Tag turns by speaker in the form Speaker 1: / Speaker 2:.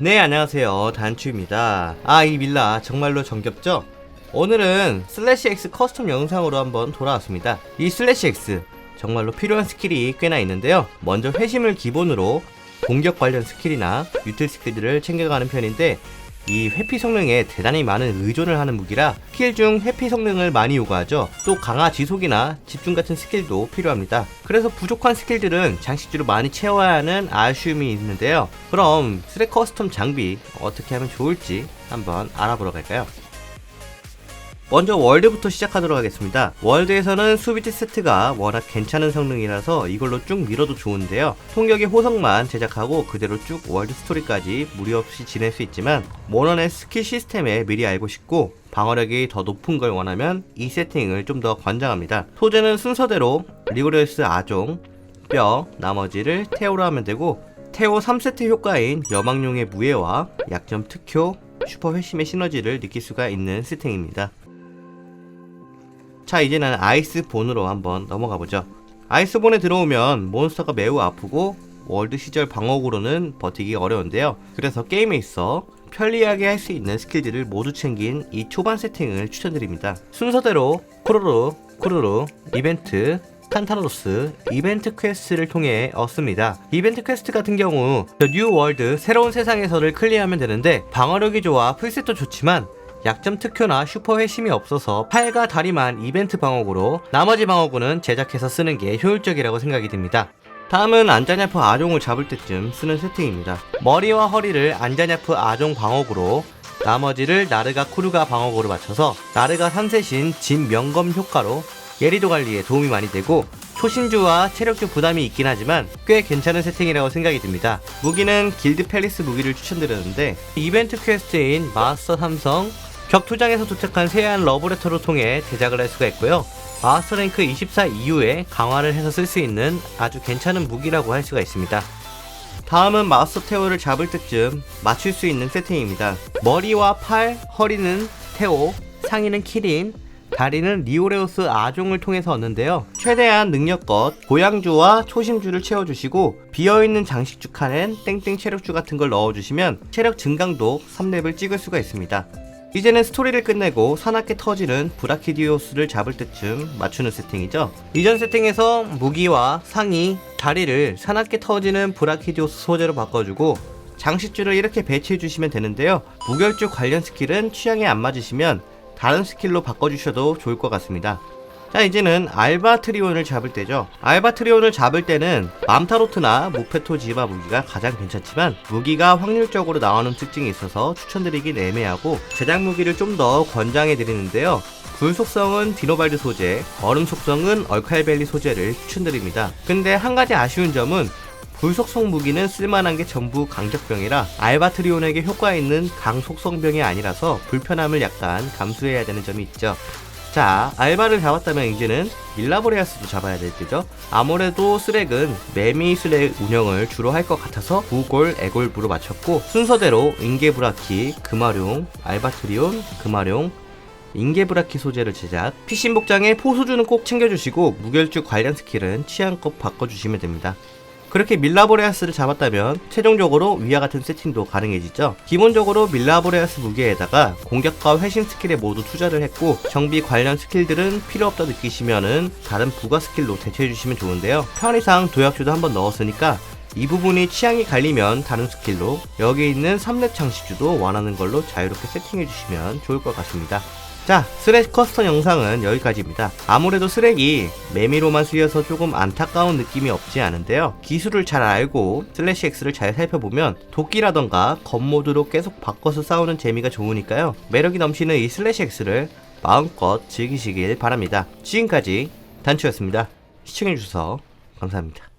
Speaker 1: 네 안녕하세요. 단추입니다. 아 이 밀라 정말로 정겹죠? 오늘은 슬래시 X 커스텀 영상으로 한번 돌아왔습니다. 이 슬래시 X 정말로 필요한 스킬이 꽤나 있는데요. 먼저 회심을 기본으로 공격 관련 스킬이나 유틸 스킬들을 챙겨가는 편인데 이 회피 성능에 대단히 많은 의존을 하는 무기라 스킬 중 회피 성능을 많이 요구하죠. 또 강화 지속이나 집중 같은 스킬도 필요합니다. 그래서 부족한 스킬들은 장식주로 많이 채워야 하는 아쉬움이 있는데요. 그럼 스레 커스텀 장비 어떻게 하면 좋을지 한번 알아보러 갈까요? 먼저 월드부터 시작하도록 하겠습니다. 월드에서는 수비트 세트가 워낙 괜찮은 성능이라서 이걸로 쭉 밀어도 좋은데요. 통격의 호성만 제작하고 그대로 쭉 월드 스토리까지 무리 없이 지낼 수 있지만 모넌의 스킬 시스템에 미리 알고 싶고 방어력이 더 높은 걸 원하면 이 세팅을 좀 더 권장합니다. 소재는 순서대로 리고레스 아종, 뼈, 나머지를 테오로 하면 되고 테오 3세트 효과인 여망용의 무예와 약점 특효, 슈퍼 회심의 시너지를 느낄 수가 있는 세팅입니다. 자 이제는 아이스본으로 한번 넘어가 보죠. 아이스본에 들어오면 몬스터가 매우 아프고 월드 시절 방어구로는 버티기 어려운데요. 그래서 게임에 있어 편리하게 할 수 있는 스킬들을 모두 챙긴 이 초반 세팅을 추천드립니다. 순서대로 쿠루루 쿠루루 이벤트 칸타로스 이벤트 퀘스트를 통해 얻습니다. 이벤트 퀘스트 같은 경우 뉴 월드 새로운 세상에서를 클리어하면 되는데 방어력이 좋아 풀셋도 좋지만 약점 특효나 슈퍼 회심이 없어서 팔과 다리만 이벤트 방어구로 나머지 방어구는 제작해서 쓰는 게 효율적이라고 생각이 듭니다. 다음은 안자냐프 아종을 잡을 때쯤 쓰는 세팅입니다. 머리와 허리를 안자냐프 아종 방어구로 나머지를 나르가 쿠르가 방어구로 맞춰서 나르가 3세신 진 명검 효과로 예리도 관리에 도움이 많이 되고 초신주와 체력주 부담이 있긴 하지만 꽤 괜찮은 세팅이라고 생각이 듭니다. 무기는 길드 팰리스 무기를 추천드렸는데 이벤트 퀘스트인 마스터 삼성 격투장에서 도착한 세안 러브레터를 통해 제작을 할 수가 있고요. 마스터 랭크 24 이후에 강화를 해서 쓸 수 있는 아주 괜찮은 무기라고 할 수가 있습니다. 다음은 마스터 테오를 잡을 때쯤 맞출 수 있는 세팅입니다. 머리와 팔, 허리는 테오, 상의는 키린, 다리는 리오레우스 아종을 통해서 얻는데요. 최대한 능력껏 고양주와 초심주를 채워주시고 비어있는 장식주 칸엔 땡땡 체력주 같은 걸 넣어주시면 체력 증강도 3렙을 찍을 수가 있습니다. 이제는 스토리를 끝내고 사납게 터지는 브라키디오스를 잡을 때쯤 맞추는 세팅이죠. 이전 세팅에서 무기와 상의, 다리를 사납게 터지는 브라키디오스 소재로 바꿔주고 장식주를 이렇게 배치해 주시면 되는데요. 무결주 관련 스킬은 취향에 안 맞으시면 다른 스킬로 바꿔주셔도 좋을 것 같습니다. 자 이제는 알바트리온을 잡을 때죠 알바트리온을 잡을 때는 맘타로트나 모페토 지바 무기가 가장 괜찮지만 무기가 확률적으로 나오는 특징이 있어서 추천드리긴 애매하고 제작 무기를 좀 더 권장해 드리는데요 불 속성은 디노발드 소재, 얼음 속성은 얼칼벨리 소재를 추천드립니다. 근데 한 가지 아쉬운 점은 불속성 무기는 쓸만한 게 전부 강적병이라 알바트리온에게 효과 있는 강속성병이 아니라서 불편함을 약간 감수해야 되는 점이 있죠. 자, 알바를 잡았다면 이제는 밀라보레아스도 잡아야 될 때죠. 아무래도 쓰렉은 매미 쓰렉 운영을 주로 할 것 같아서 구골, 애골부로 맞췄고 순서대로 인게브라키, 금화룡, 알바트리온, 금화룡, 인게브라키 소재를 제작. 피신 복장에 포수주는 꼭 챙겨주시고 무결주 관련 스킬은 취향껏 바꿔주시면 됩니다. 그렇게 밀라보레아스를 잡았다면 최종적으로 위와 같은 세팅도 가능해지죠. 기본적으로 밀라보레아스 무게에다가 공격과 회심 스킬에 모두 투자를 했고 정비 관련 스킬들은 필요 없다 느끼시면은 다른 부가 스킬로 대체해 주시면 좋은데요. 편의상 도약주도 한번 넣었으니까 이 부분이 취향이 갈리면 다른 스킬로 여기 있는 3렙 장식주도 원하는 걸로 자유롭게 세팅해 주시면 좋을 것 같습니다. 자, 스렉 커스텀 영상은 여기까지입니다. 아무래도 스렉이 매미로만 쓰여서 조금 안타까운 느낌이 없지 않은데요. 기술을 잘 알고 슬래시 X를 잘 살펴보면 도끼라던가 겉모드로 계속 바꿔서 싸우는 재미가 좋으니까요. 매력이 넘치는 이 슬래시 X를 마음껏 즐기시길 바랍니다. 지금까지 단추였습니다. 시청해주셔서 감사합니다.